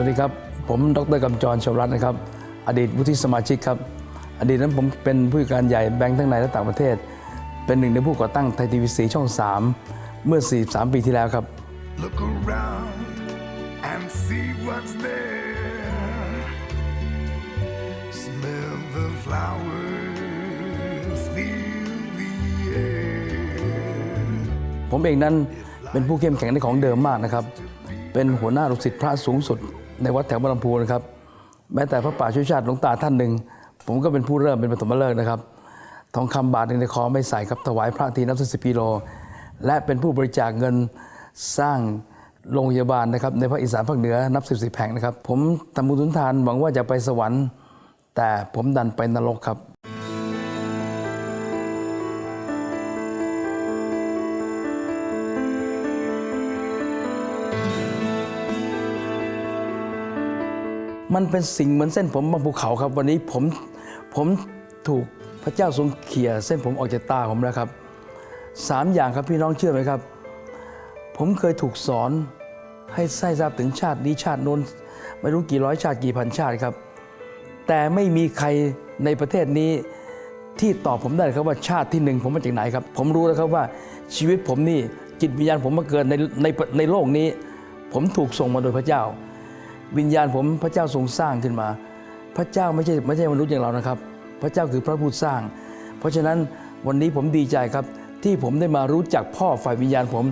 วัสดีครับ ผมดรกำจรชวรัตน์นะครับ อดีตวุฒิสมาชิกครับ อดีตนั้นผมเป็นผู้จัดการใหญ่แบงค์ทั้งในและต่างประเทศ เป็นหนึ่งในผู้ก่อตั้งไทยทีวีสีช่อง 3 เมื่อ 43 ปีที่แล้วครับ Look around and see what's there. Smell the flowers, feel the air. ผมเองนั้นเป็นผู้เข้มแข็งในของเดิมมากนะครับ เป็นหัวหน้าลูกศิษย์พระสูงสุด ในวัดแถวบางลำพูนะครับ แม้แต่พระป่าช่วยชาติหลวงตาท่านหนึ่ง ผมก็เป็นผู้เริ่มเป็นปฐมฤกษ์นะครับ ทองคำบาทหนึ่งในคอไม่ใส่ครับถวายพระทีนับสิบกิโล และเป็นผู้บริจาคเงินสร้างโรงพยาบาลนะครับในภาคอีสานภาคเหนือนับสิบสิบแห่งนะครับ ผมทำบุญทุนทานหวังว่าจะไปสวรรค์ แต่ผมดันไปนรกครับ มันเป็นสิ่งเหมือนเส้นผมบนภูเขาครับ วันนี้ผมผมถูกพระเจ้าทรงเขี่ยเส้นผมออกจากตาผมแล้วครับสามอย่างครับพี่น้องเชื่อไหมครับ ผมเคยถูกสอนให้ใส่ทราบถึงชาตินี้ชาติโน้นไม่รู้กี่ร้อยชาติกี่พันชาติครับ แต่ไม่มีใครในประเทศนี้ที่ตอบผมได้ครับว่าชาติที่หนึ่งผมมาจากไหนครับ ผมรู้แล้วครับว่าชีวิตผมนี่จิตวิญญาณผมมาเกิดในในในโลกนี้ ผมถูกส่งมาโดยพระเจ้า วิญญาณผมพระเจ้าทรงสร้างขึ้นมา พระเจ้าไม่ใช่ไม่ใช่มนุษย์อย่างเรานะครับ พระเจ้าคือพระผู้สร้าง เพราะฉะนั้นวันนี้ผมดีใจครับ ที่ผมได้มารู้จักพ่อฝ่ายวิญญาณผม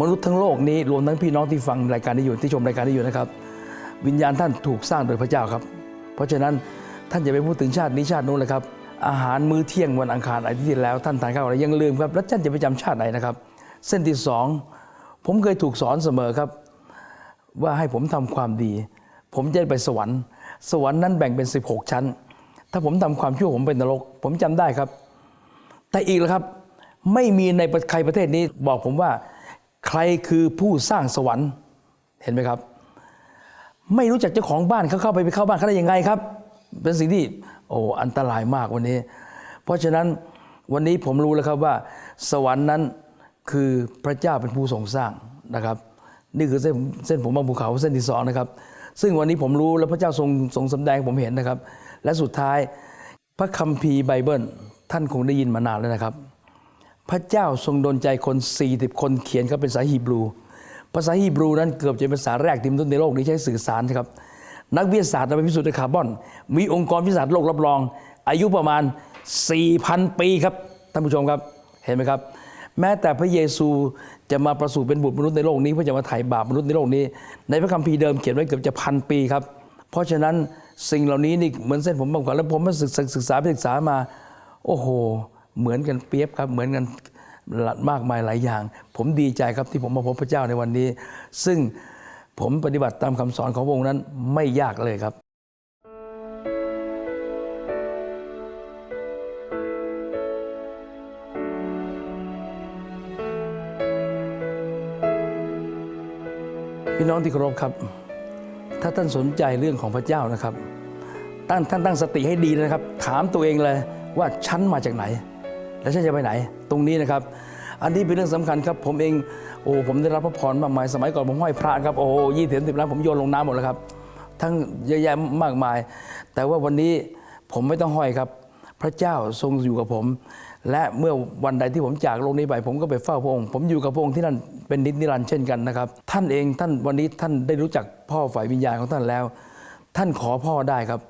มนุษย์ทั้งโลกนี้รวมทั้งพี่น้องที่ฟังรายการนี้อยู่ที่ชมรายการนี้อยู่นะครับ วิญญาณท่านถูกสร้างโดยพระเจ้าครับ เพราะฉะนั้นท่านอย่าไปพูดถึงชาตินี้ชาตินู้นเลยครับอาหารมื้อเที่ยงวันอังคารอาทิตย์ที่แล้วท่านทานข้าวอะไรยังลืมครับ แล้วท่านจะไปจำชาติไหนนะครับ เส้นที่สองผมเคยถูกสอนเสมอครับ ว่าให้ผมทำความดี ผมจะไปสวรรค์ สวรรค์นั้นแบ่งเป็น 16 ชั้น ถ้าผมทำความชั่วผมเป็นนรก ผมจำได้ครับ แต่อีกแล้วครับ ไม่มีในใครประเทศนี้บอกผมว่า ใครคือผู้สร้างสวรรค์เห็นไหมครับ ไม่รู้จักเจ้าของบ้านเขาเข้าไปไปเข้าบ้านเขาได้ยังไงครับ เป็นสิ่งที่โอ้อันตรายมากวันนี้ เพราะฉะนั้นวันนี้ผมรู้แล้วครับว่า สวรรค์นั้นคือพระเจ้าเป็นผู้ทรงสร้างนะครับ นี่คือเส้นเส้นผมบางภูเขาเส้นที่สองนะครับ ซึ่งวันนี้ผมรู้แล้วพระเจ้าทรงทรงสำแดงผมเห็นนะครับ และสุดท้ายพระคัมภีร์ไบเบิล ท่านคงได้ยินมานานแล้วนะครับ พระเจ้าทรงดลใจคน 40 คนเขียนครับเป็นภาษาฮีบรู ภาษาฮีบรูนั้นเกือบจะเป็นภาษาแรกที่มนุษย์ในโลกนี้ใช้สื่อสารนะครับนักวิทยาศาสตร์นำไปพิสูจน์คาร์บอน มีองค์กรวิทยาศาสตร์โลกรับรอง อายุประมาณ 4,000 ปีครับท่านผู้ชมครับเห็นไหมครับ แม้แต่พระเยซูจะมาประสูติเป็นบุตรมนุษย์ในโลกนี้เพื่อจะมาไถ่บาปมนุษย์ในโลกนี้ ในพระคัมภีร์เดิมเขียนไว้เกือบจะพันปีครับ เพราะฉะนั้นสิ่งเหล่านี้นี่เหมือนเส้นผมบางกว่าแล้วผมมาศึกษาศึกษาศึกษามา โอ้โห เหมือนกันเปรียบครับ เหมือนกันมากมายหลายอย่าง ผมดีใจครับที่ผมมาพบพระเจ้าในวันนี้ ซึ่งผมปฏิบัติตามคำสอนของพระองค์นั้นไม่ยากเลยครับ พี่น้องที่เคารพครับ ถ้าท่านสนใจเรื่องของพระเจ้านะครับตั้งท่านตั้งสติให้ดีนะครับ ถามตัวเองเลยว่าฉันมาจากไหน และฉันจะไปไหน ตรงนี้นะครับ อันนี้เป็นเรื่องสำคัญครับ ผมเองโอ้ผมได้รับพระพรมากมายสมัยก่อนผมห้อยพระครับโอ้ยี่สิบสิบล้านผมโยนลงน้ำหมดแล้วครับ ทั้งเยอะแยะมากมาย แต่ว่าวันนี้ผมไม่ต้องห้อยครับ พระเจ้าทรงอยู่กับผม และเมื่อวันใดที่ผมจากโลกนี้ไป ผมก็ไปเฝ้าพระองค์ผมอยู่กับพระองค์ที่นั่นเป็นนิจนิรันดร์เช่นกันนะครับท่านเองท่านวันนี้ท่านได้รู้จักพ่อฝ่ายวิญญาณของท่านแล้ว ท่านขอพ่อได้ครับ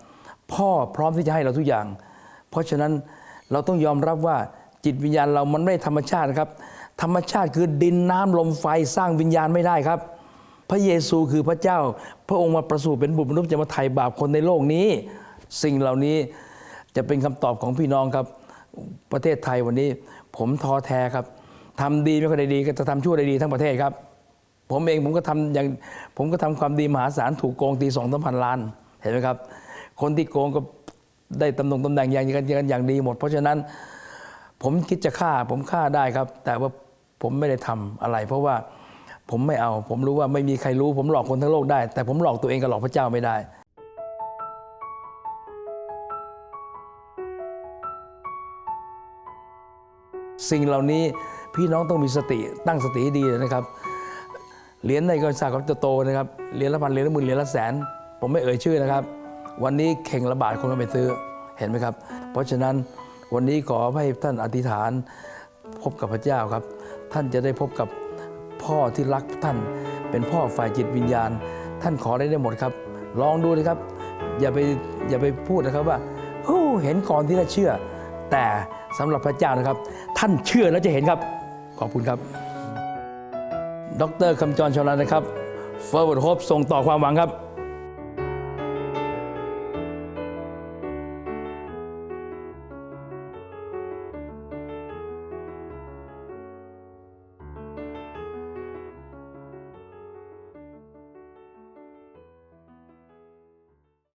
พ่อพร้อมที่จะให้เราทุกอย่าง เพราะฉะนั้นเราต้องยอมรับว่าจิตวิญญาณเรามันไม่ธรรมชาติครับ ธรรมชาติคือดินน้ำลมไฟสร้างวิญญาณไม่ได้ครับ พระเยซูคือพระเจ้า พระองค์มาประสูติเป็นบุตรมนุษย์จะมาไถ่บาปคนในโลกนี้ สิ่งเหล่านี้จะเป็นคำตอบของพี่น้องครับ ประเทศไทยวันนี้ ผมท้อแท้ครับทำดีไม่ค่อยได้ดีก็จะทำชั่วได้ดีทั้งประเทศครับ ผมเองผมก็ทำอย่างผมก็ทำความดีมหาศาลถูกโกงตีสองสามพันล้าน เห็นไหมครับ คนที่โกงก็ได้ตำแหน่งตำแหน่งอย่างอย่างอย่างดีหมด เพราะฉะนั้นผมคิดจะฆ่าผมฆ่าได้ครับ แต่ว่าผมไม่ได้ทำอะไร เพราะว่าผมไม่เอา ผมรู้ว่าไม่มีใครรู้ ผมหลอกคนทั้งโลกได้ แต่ผมหลอกตัวเองกับหลอกพระเจ้าไม่ได้ สิ่งเหล่านี้พี่น้องต้องมีสติตั้งสติดีนะครับเหรียญในกระสาครับจะโตนะครับเหรียญละพันเหรียญละหมื่นเหรียญละแสน ผมไม่เอ่ยชื่อนะครับ วันนี้เข่งละบาทคนก็ไปซื้อเห็นไหมครับ เพราะฉะนั้นวันนี้ขอให้ท่านอธิษฐานพบกับพระเจ้าครับ ท่านจะได้พบกับพ่อที่รักท่านเป็นพ่อฝ่ายจิตวิญญาณ ท่านขอได้ได้หมดครับ ลองดูนะครับ อย่าไปอย่าไปพูดนะครับว่าเห็นก่อนที่จะเชื่อ แต่สำหรับพระเจ้านะครับ ท่านเชื่อแล้วจะเห็นครับ ขอบคุณครับ ดรคำจรชลานะครับ Forward Hope ส่งต่อความหวังครับ